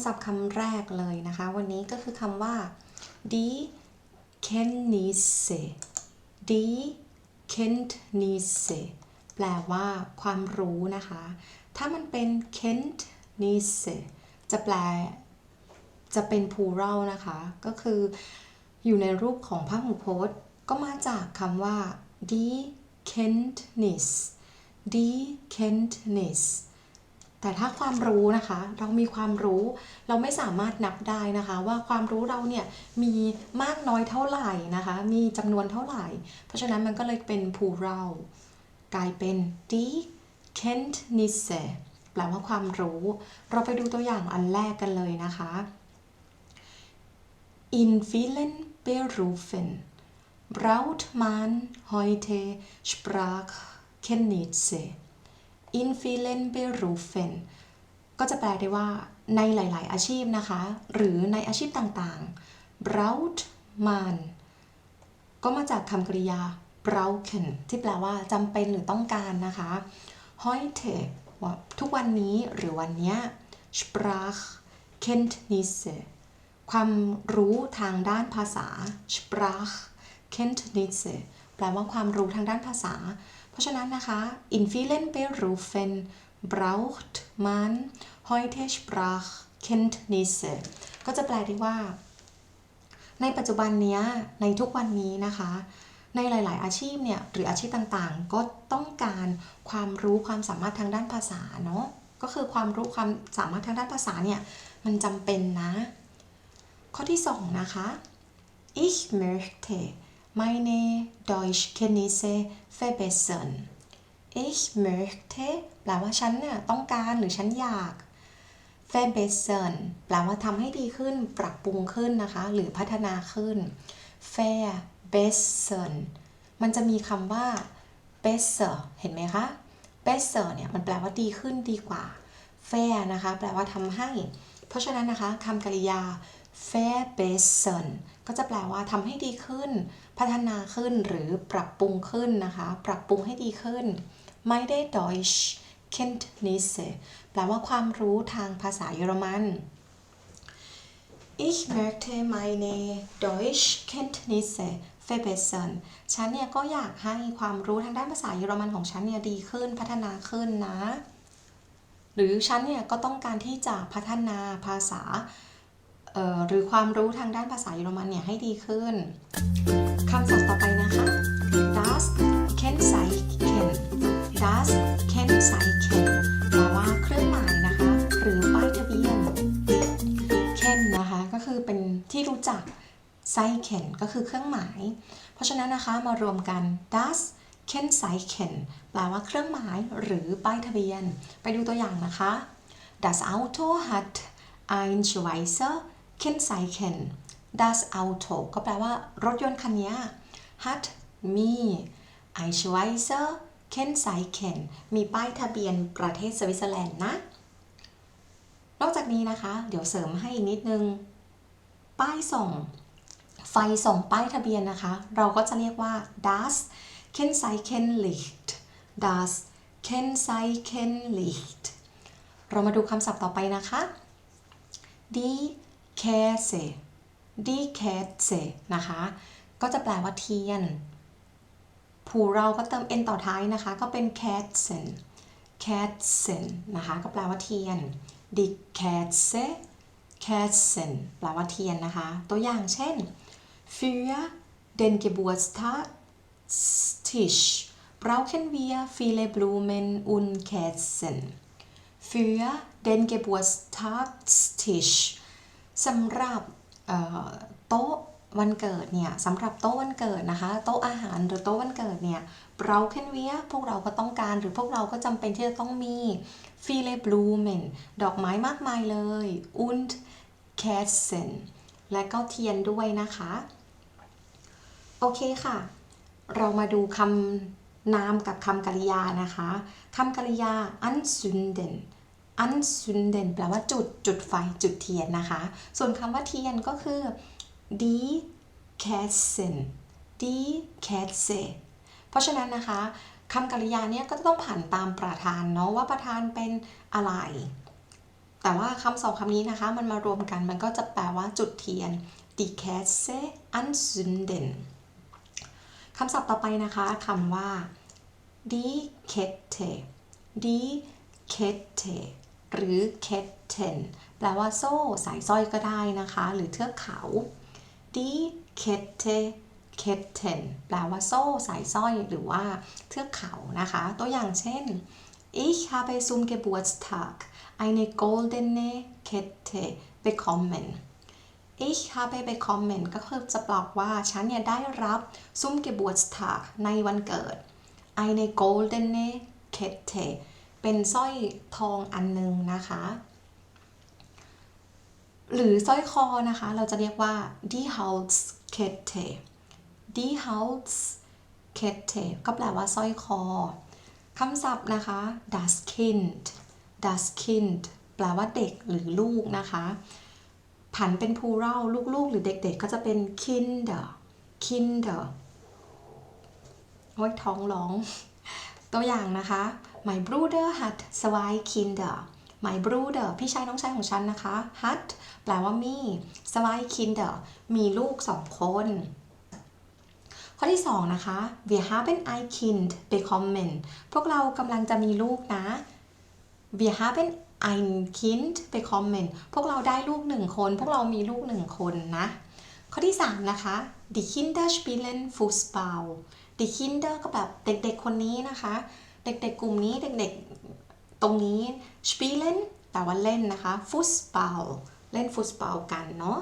ำศัพท์คำแรกเลยนะคะ วันนี้ก็คือคำว่า die Kenntnisse die Kenntnisse แปลว่าความรู้นะคะ ถ้ามันเป็น Kenntnisse จะแปลจะเป็น plural นะคะ ก็คืออยู่ในรูปของพหูพจน์ ก็มาจากคำว่า die Kenntnis die Kenntnis แต่ถ้าความรู้นะคะ เรามีความรู้เราไม่สามารถนับได้นะคะ ว่าความรู้เราเนี่ยมีมากน้อยเท่าไหร่นะคะ มีจำนวนเท่าไหร่ เพราะฉะนั้นมันก็เลยเป็น plural กลายเป็น die Kenntnisse แปลว่าความรู้ เราไปดูตัวอย่างอันแรกกันเลยนะคะ In vielen Berufen braucht man heute Sprachkenntnisse. In vielen Berufen ก็จะแปลได้ว่าในหลาย ๆ อาชีพนะคะ หรือในอาชีพต่าง ๆ braut man ก็มาจากคำกริยา brauchen ที่แปลว่าจำเป็นหรือต้องการนะคะ heute ว่าทุกวันนี้หรือวันเนี้ย Sprachkenntnisse ความรู้ทางด้านภาษา Sprachkenntnisse แปลว่าความรู้ทางด้านภาษา เพราะฉะนั้นนะคะ in vielen Berufen braucht man heute Sprachkenntnisse ก็จะแปลได้ว่า ในปัจจุบันนี้ในทุกวันนี้นะคะ ในหลาย ๆ อาชีพเนี่ยหรืออาชีพต่างๆ ก็ต้องการความรู้ความสามารถทางด้านภาษาเนาะก็คือความรู้ความสามารถทางด้านภาษาเนี่ยมันจำเป็นนะ ข้อที่ 2 นะคะ ich möchte meine Deutschkenntnisse verbessern ich möchte แปลว่าฉันเนี่ยต้องการหรือฉันอยาก verbessern แปลว่าทำให้ดีขึ้น ปรับปรุงขึ้นนะคะ หรือพัฒนาขึ้น verbessern มันจะมีคำว่า besser เห็นไหมคะ besser เนี่ยมันแปลว่าดีขึ้นดีกว่า fair นะคะ แปลว่าทำให้ เพราะฉะนั้นนะคะคำกริยา verbessern ก็จะแปลว่าทำให้ดีขึ้น พัฒนาขึ้นหรือปรับปรุงขึ้นนะคะ ปรับปรุงให้ดีขึ้น ไม่ได้ Deutsch Kenntnisse แปลว่าความรู้ทางภาษาเยอรมัน Ich möchte meine Deutschkenntnisse verbessern ฉันเนี่ยก็อยากให้ความรู้ทางด้านภาษาเยอรมันของฉันเนี่ยดีขึ้นพัฒนาขึ้นนะ หรือฉันเนี่ยก็ต้องการที่จะพัฒนาภาษา หรือความรู้ทางด้านภาษาเยอรมันเนี่ยให้ดีขึ้นคำศัพท์ต่อไปนะคะ das Kennzeichen das Kennzeichen แปลว่าเครื่องหมายนะคะ หรือป้ายทะเบียน Ken นะคะ ก็คือเป็นที่รู้จัก Zeichen ก็คือเครื่องหมาย เพราะฉะนั้นนะคะมารวมกัน das Kennzeichen แปลว่าเครื่องหมายหรือป้ายทะเบียน ไปดูตัวอย่างนะคะ das Auto hat ein Schweizer Kennzeichen das Auto ก็แปลว่ารถยนต์คันนี้ hat มี ein Schweizer Kennzeichen มีป้ายทะเบียนประเทศสวิตเซอร์แลนด์นะ นอกจากนี้นะคะ เดี๋ยวเสริมให้อีกนิดนึง ป้ายส่ง ไฟส่งป้ายทะเบียนนะคะ เราก็จะเรียกว่า das Kennzeichenlicht das Kennzeichenlicht เรามาดูคำศัพท์ต่อไปนะคะ die Käse die Käse นะคะ ก็จะแปลว่าเทียน ผู้เราก็เติม n ต่อท้ายนะคะ ก็เป็น Katzen Katzen นะคะ ก็แปลว่าเทียน die Katze Katzen แปลว่าเทียนนะคะ ตัวอย่างเช่น für den Geburtstagstisch brauchen wir viele Blumen und Kerzen für den Geburtstagstisch สำหรับโต๊ะวันเกิดเนี่ยสำหรับโต๊ะวันเกิดนะคะ โต๊ะอาหารหรือโต๊ะวันเกิดเนี่ย brauchen wir พวกเราก็ต้องการหรือพวกเราก็จำเป็นที่จะต้องมี viele Blumen ดอกไม้มากมายเลย und Kerzen และก็เทียนด้วยนะคะ โอเคค่ะ เรามาดูคำนามกับคำกริยานะคะคำกริยาอันซุนเดน anzünden anzünden แปลว่าจุดจุดไฟจุดเทียนนะคะ ส่วนคำว่าเทียนก็คือ die Kerzen die Kerze เพราะฉะนั้นนะคะคำกริยาเนี่ยก็ต้องผ่านตามประธานเนาะว่าประธานเป็นอะไร แต่ว่าคำสองคำนี้นะคะ มันมารวมกันมันก็จะแปลว่าจุดเทียน die Kerze anzünden คำศัพท์ต่อไปนะคะคำว่า die Kette die Kette หรือแคทเทนแปลว่าโซ่สายสร้อยก็ได้นะคะ หรือเทือกเขาดีแคทเทแคทเทนแปลว่าโซ่สายสร้อยหรือว่าเทือกเขานะคะ ตัวอย่างเช่น ich habe zum Geburtstag eine goldene Kette bekommen ich habe bekommen ก็คือจะบอกว่าฉันเนี่ยได้รับซุ้มเกบวสตากในวันเกิด eine goldene Kette เป็นสร้อยทองอันหนึงนะคะ หรือสร้อยคอนะคะ เราจะเรียกว่า die Halskette die Halskette ก็แปลว่าสร้อยคอคำศัพท์นะคะ das Kind das Kind แปลว่าเด็กหรือลูกนะคะ ผันเป็น plural ลูกๆ หรือเด็กๆ ก็จะเป็น kinder kinder โอ้ยท้องร้อง ตัวอย่างนะคะ my brother had zwei Kinder my brother พี่ชายน้องชายของฉันนะคะ had แปลว่ามี zwei Kinder มีลูกสองคน ข้อที่2นะคะ wir haben ein Kind bekommen พวกเรากำลังจะมีลูกนะ wir haben ein Kind bekommen พวกเราได้ลูกหนึ่งคน พวกเรามีลูกหนึ่งคนนะ ข้อที่3นะคะ die Kinder spielen Fußball die Kinder ก็แบบเด็กๆคนนี้นะคะ เด็กๆกลุ่มนี้เด็กๆตรงนี้ spielen แต่ว่าเล่นนะคะ Fußball เล่นฟุตบอลกันเนาะ